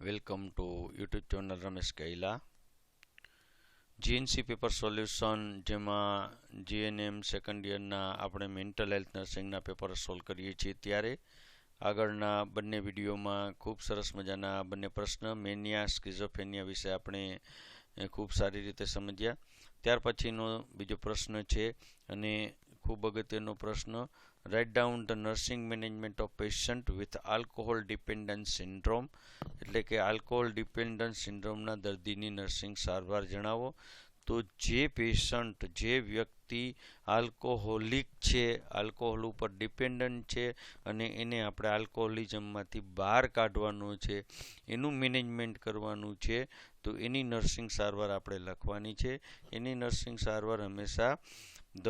Welcome to YouTube channel Ramesh Kaila GNC paper solution જેમાં GNM second યરના આપણે mental health નર્સિંગના paper solve કરીએ છીએ ત્યારે. આગળના બંને વિડીયોમાં ખૂબ સરસ મજાના બંને પ્રશ્ન મેનિયા સ્કિઝોફેનિયા વિશે આપણે ખૂબ સારી રીતે સમજ્યા. ત્યાર પછીનો બીજો પ્રશ્ન છે અને ખૂબ અગત્યનો પ્રશ્ન write down the nursing management of patient with alcohol dependence syndrome એટલે કે આલ્કોહોલ ડિપેન્ડન્સ સિન્ડ્રોમના દર્દીની નર્સિંગ સારવાર જણાવો. તો જે પેશન્ટ જે વ્યક્તિ આલ્કોહોલિક છે આલ્કોહોલ ઉપર ડિપેન્ડન્ટ છે અને એને આપણે આલ્કોહોલિઝમમાંથી બહાર કાઢવાનો છે, એનું મેનેજમેન્ટ કરવાનું છે, તો એની નર્સિંગ સારવાર આપણે લખવાની છે. એની નર્સિંગ સારવાર હંમેશા the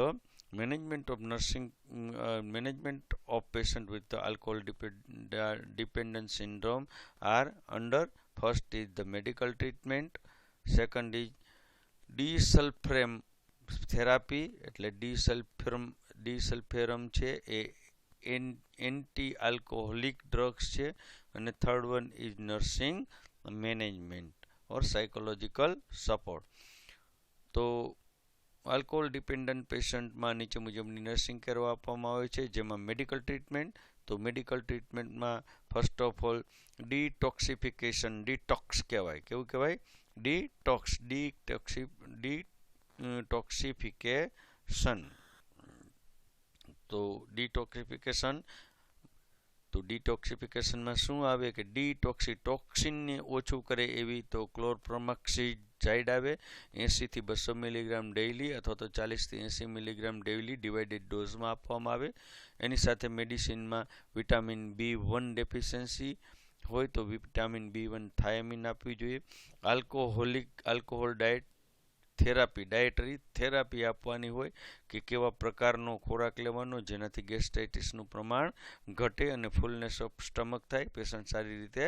uh, management of patient with the alcohol depend, uh, dependent syndrome are under first is the medical treatment second is disulfiram therapy એટલે ડીસલ્ફેરમ ડીસલ્ફેરમ છે એ એન્ટી આલ્કોહોલિક ડ્રગ્સ છે અને third one is nursing management or psychological support તો alcohol dependent પેશન્ટમાં નીચે મુજબની nursing care આપવામાં આવે છે, જેમાં મેડિકલ ટ્રીટમેન્ટ, તો medical ટ્રીટમેન્ટમાં first of all detoxification, detox કહેવાય. કેવું કહેવાય? ડીટોક્સ, ડીટોક્સી ડી ટોક્સિફિકેશન તો ડીટોક્સિફિકેશન તો ડીટોક્સિફિકેશનમાં શું આવે કે ડીટોક્સી ટોક્સિનને ઓછું કરે એવી તો ક્લોરપ્રોમક્સિજાઇડ આવે એંસીથી બસો મિલીગ્રામ ડેઇલી અથવા તો ચાલીસથી એંસી મિલીગ્રામ ડેઇલી ડિવાઇડેડ ડોઝમાં આપવામાં આવે. એની સાથે મેડિસિનમાં વિટામિન બી વન ડેફિશિયન્સી હોય તો વિટામિન બી વન થાયામિન આપવી જોઈએ. Alcoholic alcohol diet therapy, dietary therapy આપવાની હોય કે કેવા પ્રકારનો ખોરાક લેવાનો જેનાથી ગેસ્ટ્રાઇટિસનું પ્રમાણ ઘટે અને ફૂલનેસ ઓફ સ્ટમક થાય, પેશન્ટ સારી રીતે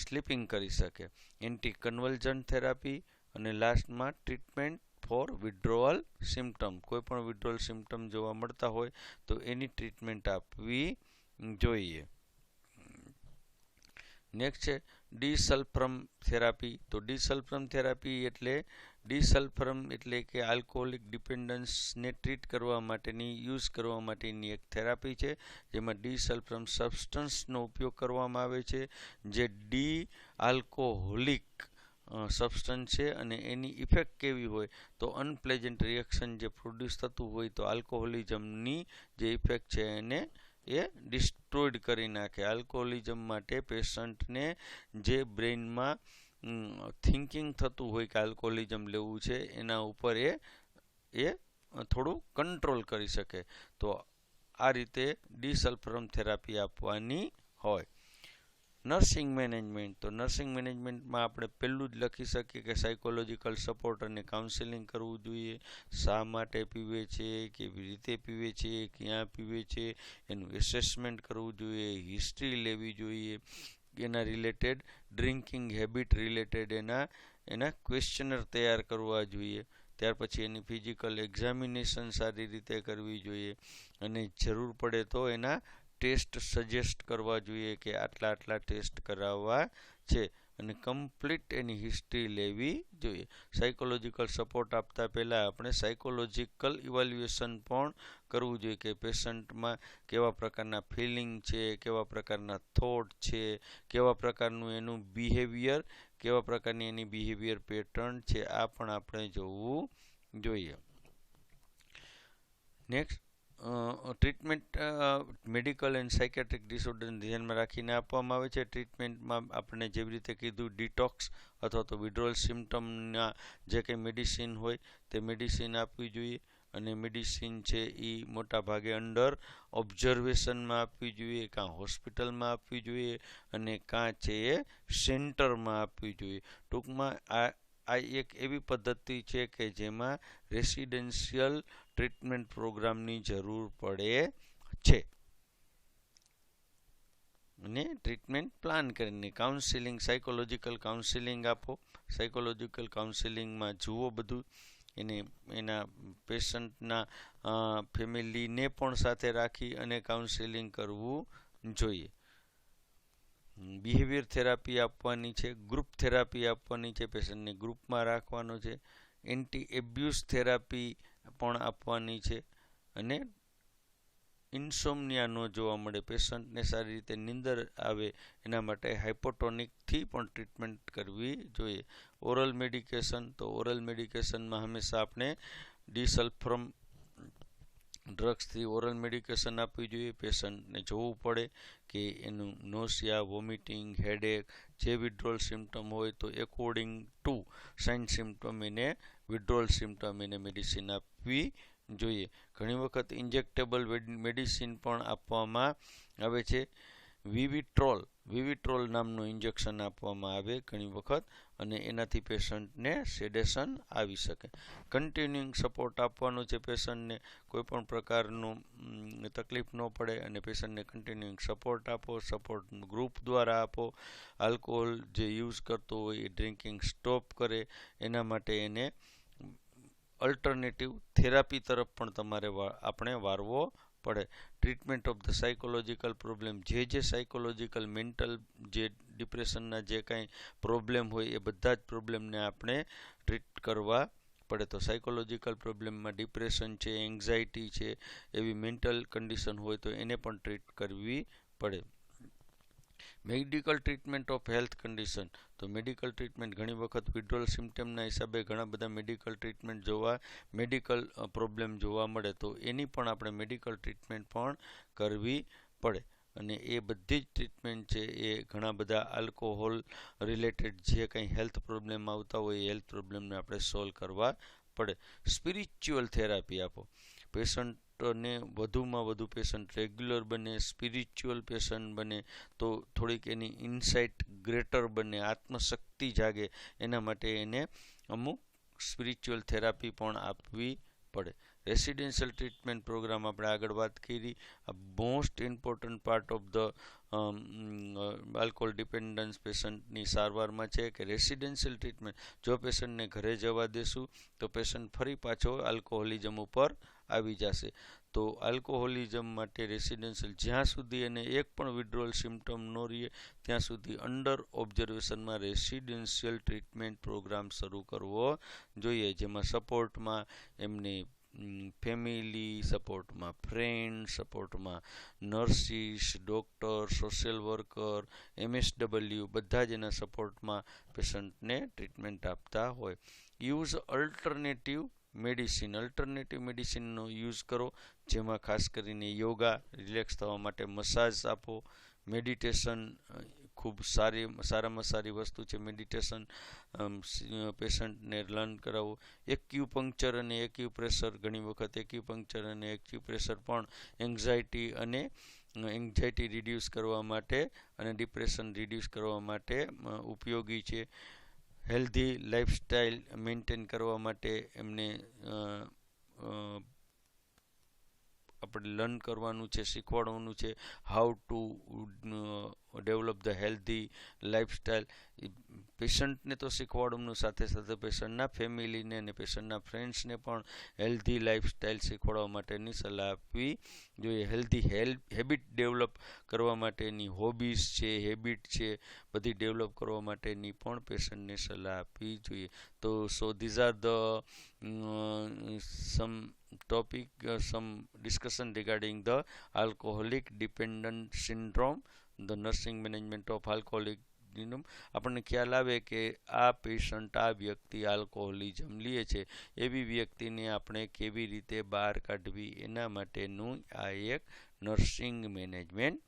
સ્લીપિંગ કરી શકે. એન્ટી કન્વલ્જન થેરાપી અને લાસ્ટમાં ટ્રીટમેન્ટ ફોર વિડ્રોઅલ સિમ્ટમ કોઈ પણ વિડ્રોઅલ સિમ્ટમ જોવા મળતા હોય તો એની ટ્રીટમેન્ટ આપવી જોઈએ. નેક્સ્ટ છે ડીસલ્ફ્રમ થેરાપી. તો ડીસલ્ફ્રમ થેરાપી એટલે ડીસલ્ફ્રમ એટલે કે આલ્કોહોલિક ડિપેન્ડન્સને ટ્રીટ કરવા માટેની, યુઝ કરવા માટેની એક થેરાપી છે, જેમાં ડીસલ્ફ્રમ સબસ્ટન્સનો ઉપયોગ કરવામાં આવે છે, જે ડી આલ્કોહોલિક સબસ્ટન્સ છે અને એની ઇફેક્ટ કેવી હોય. તો અનપ્લેઝન્ટ રિએક્શન જે પ્રોડ્યુસ થતું હોય તો આલ્કોહોલિઝમની જે ઇફેક્ટ છે એને એ ડિસ્ટ્રોઈડ કરી નાખે. આલ્કોહોલિઝમ માટે પેશન્ટને જે બ્રેઇનમાં થિંકિંગ થતું હોય કે આલ્કોહોલિઝમ લેવું છે, એના ઉપર એ એ થોડું કંટ્રોલ કરી શકે. તો આ રીતે ડિસલ્ફરમ થેરાપી આપવાની હોય. નર્સિંગ મેનેજમેન્ટ તો નર્સિંગ મેનેજમેન્ટમાં આપણે પહેલું જ લખી શકીએ કે સાયકોલોજીકલ સપોર્ટ અને કાઉન્સેલિંગ કરવું જોઈએ. શા માટે પીવે છે, કેવી રીતે પીવે છે, ક્યાં પીવે છે, એનું એસેસમેન્ટ કરવું જોઈએ હિસ્ટ્રી લેવી જોઈએ. એના રિલેટેડ ડ્રિંકિંગ હેબિટ રિલેટેડ એના એના ક્વેશ્ચનર તૈયાર કરવા જોઈએ. ત્યાર પછી એની ફિઝિકલ એક્ઝામિનેશન સારી રીતે કરવી જોઈએ. અને જરૂર પડે તો એના ટેસ્ટ સજેસ્ટ કરવા જોઈએ કે આટલા આટલા ટેસ્ટ કરાવવા છે અને કમ્પ્લીટ એની હિસ્ટ્રી લેવી જોઈએ. સાયકોલોજીકલ સપોર્ટ આપતા પહેલાં આપણે સાયકોલોજીકલ ઇવેલ્યુએશન પણ કરવું જોઈએ કે પેશન્ટમાં કેવા પ્રકારના ફિલિંગ છે, કેવા પ્રકારના થોટ છે, કેવા પ્રકારનું એનું બિહેવિયર કેવા પ્રકારની એની બિહેવિયર પેટર્ન છે, આ પણ આપણે જોવું જોઈએ. Next treatment medical and psychiatric ડિસઓર્ડરને ધ્યાનમાં રાખીને આપવામાં આવે છે. ટ્રીટમેન્ટમાં આપણે જેવી રીતે કીધું ડિટોક્સ અથવા તો વિડ્રોલ સિમ્ટમના જે કંઈ મેડિસિન હોય તે મેડિસિન આપવી જોઈએ અને મેડિસિન છે એ મોટા ભાગે અંડર ઓબ્ઝર્વેશનમાં આપવી જોઈએ, કાં હોસ્પિટલમાં આપવી જોઈએ અને કાં છે એ સેન્ટરમાં આપવી જોઈએ. ટૂંકમાં આ આ એક એવી પદ્ધતિ છે કે જેમાં રેસિડેન્શિયલ ટ્રીટમેન્ટ પ્રોગ્રામની જરૂર પડે છે. અને ટ્રીટમેન્ટ પ્લાન કરીને કાઉન્સિલિંગ, સાયકોલોજીકલ કાઉન્સિલિંગ આપો. સાયકોલોજીકલ કાઉન્સિલિંગમાં જુઓ બધું. એને, એના પેશન્ટના ફેમિલીને પણ સાથે રાખી અને કાઉન્સિલિંગ કરવું જોઈએ. બિહેવિયર થેરાપી આપવાની છે, ગ્રુપ થેરાપી આપવાની છે, પેશન્ટને ગ્રુપમાં રાખવાનો છે, એન્ટી એબ્યુઝ થેરાપી પણ આપવાની છે અને ઇન્સોમનિયા ન જોવા મળે, પેશન્ટને સારી રીતે નીંદર આવે એના માટે હાઇપોટોનિકથી પણ ટ્રીટમેન્ટ કરવી જોઈએ. ઓરલ મેડિકેશન, તો ઓરલ મેડિકેશનમાં હંમેશા આપણે ડીસલ્ફ્રમ ડ્રગ્સથી ઓરલ મેડિકેશન આપવી જોઈએ, પેશન્ટને જોવું પડે કે એનું નોસિયા વોમિટિંગ હેડેક જે વિડ્રોલ સિમ્ટમ હોય તો એકોર્ડિંગ ટુ સાઇન સિમ્ટમ એને વિડ્રોલ સિમ્ટમ એને મેડિસિન આપવી જોઈએ. ઘણી વખત ઇન્જેક્ટેબલ મેડિસિન પણ આપવામાં આવે છે. વિવિટ્રોલ વિવિટ્રોલ નામનું ઇન્જેક્શન આપવામાં આવે ઘણી વખત અને એનાથી પેશન્ટને સેડેશન આવી શકે. કન્ટિન્યુઇંગ સપોર્ટ આપવાનો છે પેશન્ટને, કોઈપણ પ્રકારનું તકલીફ ન પડે અને પેશન્ટને કન્ટિન્યુઇંગ સપોર્ટ આપો, સપોર્ટ ગ્રુપ દ્વારા આપો. આલ્કોહોલ જે યુઝ કરતો હોય એ ડ્રિંકિંગ સ્ટોપ કરે, એના માટે એને અલ્ટરનેટિવ થેરાપી તરફ પણ તમારે આપણે વારવો પડે. Treatment of the psychological problem જે જે સાયકોલોજીકલ મેન્ટલ જે ડિપ્રેશનના જે કાંઈ પ્રોબ્લેમ હોય એ બધા જ પ્રોબ્લેમને આપણે ટ્રીટ કરવા પડે. તો સાયકોલોજીકલ પ્રોબ્લેમમાં ડિપ્રેશન છે એન્ઝાયટી છે, એવી મેન્ટલ કન્ડિશન હોય તો એને પણ ટ્રીટ કરવી પડે. Medical treatment of health condition તો મેડિકલ ટ્રીટમેન્ટ ઘણી વખત વિડ્રોલ સિમ્ટમના હિસાબે ઘણા બધા મેડિકલ ટ્રીટમેન્ટ જોવા, મેડિકલ પ્રોબ્લેમ જોવા મળે. તો એની પણ આપણે મેડિકલ ટ્રીટમેન્ટ પણ કરવી પડે. અને એ બધી જ ટ્રીટમેન્ટ છે એ ઘણા બધા આલ્કોહોલ રિલેટેડ જે કંઈ હેલ્થ પ્રોબ્લેમ આવતા હોય એ હેલ્થ પ્રોબ્લેમને આપણે સોલ્વ કરવા પડે. સ્પિરિચ્યુઅલ થેરાપી આપો. પેશન્ટ ને વધુમાં વધુ પેશન્ટ રેગ્યુલર બને, સ્પિરિચ્યુઅલ પેશન્ટ બને, તો થોડીક એની ઇન્સાઇટ ગ્રેટર બને, આત્મશક્તિ જાગે, એના માટે એને અમુક સ્પિરિચ્યુઅલ થેરાપી પણ આપવી પડે. રેસિડેન્શિયલ ટ્રીટમેન્ટ પ્રોગ્રામ આપણે આગળ વાત કરી. આ most important part of the alcohol dependence પેશન્ટની સારવારમાં છે કે રેસિડેન્શિયલ ટ્રીટમેન્ટ જો પેશન્ટને ઘરે જવા દેશું, તો પેશન્ટ ફરી પાછો આલ્કોહોલિઝમ ઉપર આવી જશે. તો આલ્કોહોલિઝમ માટે રેસિડેન્શિયલ જ્યાં સુધી એને એક પણ વિડ્રોલ સિમ્ટમ ન રહે, ત્યાં સુધી અંડર ઓબ્ઝર્વેશનમાં રેસિડેન્શિયલ ટ્રીટમેન્ટ પ્રોગ્રામ શરૂ કરવો જોઈએ, જેમાં સપોર્ટમાં એમને ફેમિલી સપોર્ટમાં friend સપોર્ટમાં nurses doctor social worker MSW બધા જ એના સપોર્ટમાં પેશન્ટને ટ્રીટમેન્ટ આપતા હોય. યુઝ અલ્ટરનેટિવ મેડિસિન અલ્ટરનેટિવ મેડિસિનનો યુઝ કરો, જેમાં ખાસ કરીને યોગા રિલેક્સ થવા માટે મસાજ આપો મેડિટેશન ખૂબ સારી, સારામાં સારી વસ્તુ છે. મેડિટેશન પેશન્ટને લર્ન કરાવવું. એક્યુપંક્ચર અને એક્યુપ્રેશર ઘણી વખત એક્યુપંક્ચર અને એક્યુપ્રેશર પણ એન્ઝાયટી અને એન્ઝાયટી રિડ્યુસ કરવા માટે અને ડિપ્રેશન રિડ્યુસ કરવા માટે ઉપયોગી છે. હેલ્ધી લાઈફસ્ટાઈલ મેન્ટેન કરવા માટે એમને આપણે લર્ન કરવાનું છે, શીખવાડવાનું છે. How to develop the healthy lifestyle પેશન્ટને તો શીખવાડવાનું, સાથે સાથે પેશન્ટના ફેમિલીને અને પેશન્ટના ફ્રેન્ડ્સને પણ હેલ્ધી લાઈફસ્ટાઈલ શીખવાડવા માટેની સલાહ આપવી જોઈએ. હેલ્ધી હેલ્થ હેબિટ ડેવલપ કરવા માટેની હોબીઝ છે હેબિટ છે, બધી ડેવલપ કરવા માટેની પણ પેશન્ટને સલાહ આપવી જોઈએ. તો so these are the some topic uh, some discussion regarding the alcoholic dependent syndrome the nursing management of alcoholic આપણને ખ્યાલ આવે કે આ પેશન્ટ આ વ્યક્તિ આલ્કોહોલિઝમ લે છે. એવી વ્યક્તિને આપણે કેવી રીતે બહાર કાઢવી? એના માટેનું આ એક નર્સિંગ મેનેજમેન્ટ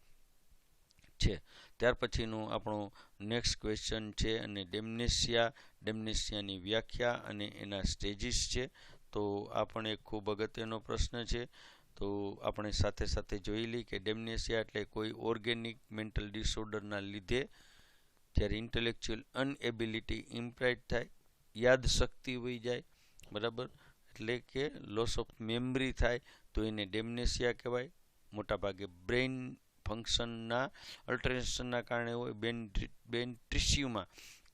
છે. ત્યાર પછીનું આપણું નેક્સ્ટ ક્વેશ્ચન છે અને ડેમનેશિયા ડેમનેશિયાની વ્યાખ્યા અને એના સ્ટેજીસ છે. તો આ પણ એક ખૂબ અગત્યનો પ્રશ્ન છે. તો આપણે સાથે સાથે જોઈ લઈ કે ડેમનેશિયા એટલે કોઈ ઓર્ગેનિક મેન્ટલ ડિસઓર્ડરના લીધે જ્યારે ઇન્ટેલેક્ચ્યુઅલ અનએબિલિટી ઇમ્પ્રાઇડ થાય, યાદ શક્તિ વહી જાય, બરાબર? એટલે કે લોસ ઓફ મેમરી થાય, તો એને ડેમનેશિયા કહેવાય. મોટાભાગે બ્રેઇન ફંક્શનના અલ્ટરેશનના કારણે હોય, બેન બેન ટિશ્યુમાં.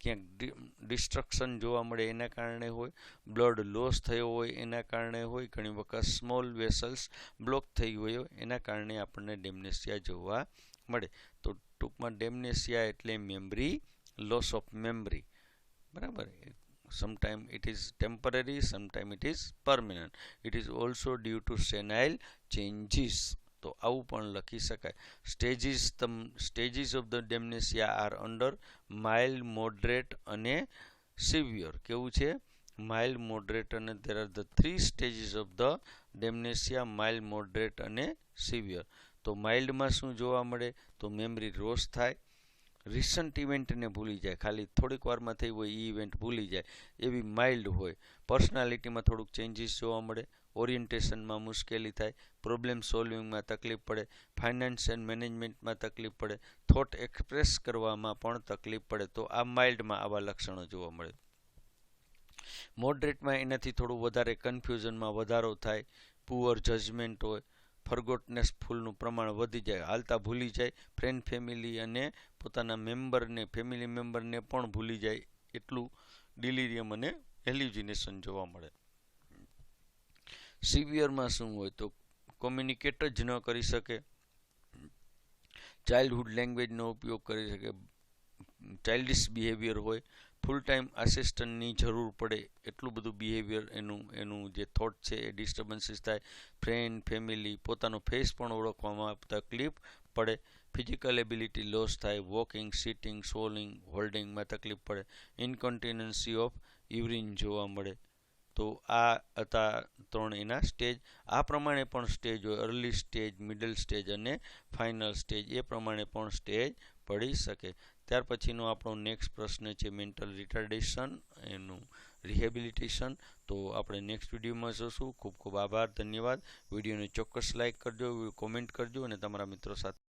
ક્યાંક ડિસ્ટ્રક્શન જોવા મળે એના કારણે હોય બ્લડ લોસ થયો હોય એના કારણે હોય, ઘણી વખત સ્મોલ વેસલ્સ બ્લોક થઈ હોય એના કારણે આપણને ડેમનેશિયા જોવા મળે. તો ટૂંકમાં ડેમનેશિયા એટલે મેમરી લોસ ઓફ મેમરી બરાબર? Sometime it is temporary sometime it is permanent it is also due to senile changes તો આવું પણ લખી શકાય. સ્ટેજીસ તમ stages of the dementia are under mild moderate અને સિવિયર કેવું છે? માઇલ્ડ મોડરેટ અને there are the three stages of the dementia mild moderate અને સિવિયર તો માઇલ્ડમાં શું જોવા મળે? તો મેમરી રોસ થાય. રિસન્ટ ઇવેન્ટને ભૂલી જાય. ખાલી થોડીક વારમાં થઈ હોય એ ઇવેન્ટ ભૂલી જાય. એવી માઇલ્ડ હોય. પર્સનાલિટીમાં થોડુંક ચેન્જીસ જોવા મળે. ઓરિએન્ટેશનમાં મુશ્કેલી થાય પ્રોબ્લેમ સોલ્વિંગમાં તકલીફ પડે ફાઇનાન્સ એન્ડ મેનેજમેન્ટમાં તકલીફ પડે થોટ એક્સપ્રેસ કરવામાં પણ તકલીફ પડે, તો આ માઇલ્ડમાં આવા લક્ષણો જોવા મળે. મોડરેટમાં એનાથી થોડું વધારે કન્ફ્યુઝનમાં વધારો થાય પુઅર જજમેન્ટ હોય ફરગોટનેસ ફૂલનું પ્રમાણ વધી જાય, હાલતા ભૂલી જાય ફ્રેન્ડ ફેમિલી અને પોતાના મેમ્બરને ફેમિલી મેમ્બરને પણ ભૂલી જાય, એટલું ડિલિરિયમ અને એલ્યુજિનેશન જોવા મળે. સિવિયરમાં શું હોય તો કોમ્યુનિકેટ જ ન કરી શકે. ચાઇલ્ડહુડ લેંગ્વેજનો ઉપયોગ કરી શકે. ચાઇલ્ડિશ બિહેવિયર હોય. ફૂલ ટાઈમ આસિસ્ટન્ટની જરૂર પડે એટલું બધું બિહેવિયર એનું એનું જે થોટ છે એ ડિસ્ટર્બન્સીસ થાય. ફ્રેન્ડ ફેમિલી પોતાનો ફેસ પણ ઓળખવામાં તકલીફ પડે. ફિઝિકલ એબિલિટી લોસ થાય. વોકિંગ સિટિંગ સોલિંગ હોલ્ડિંગમાં તકલીફ પડે. ઇનકોન્ટિનન્સી ઓફ યુરિન જોવા મળે. તો આ હતા ત્રણ એના સ્ટેજ આ પ્રમાણે પણ સ્ટેજ હોય અર્લી સ્ટેજ મિડલ સ્ટેજ અને ફાઇનલ સ્ટેજ એ પ્રમાણે પણ સ્ટેજ પડી શકે. ત્યાર પછીનો આપણો નેક્સ્ટ પ્રશ્ન છે મેન્ટલ રિટાર્ડેશન એનું રિહેબિલિટેશન તો આપણે નેક્સ્ટ વિડીયોમાં જોશું. ખૂબ ખૂબ આભાર, ધન્યવાદ. વિડીયોને ચોક્કસ લાઇક કરજો કોમેન્ટ કરજો અને તમારા મિત્રો સાથે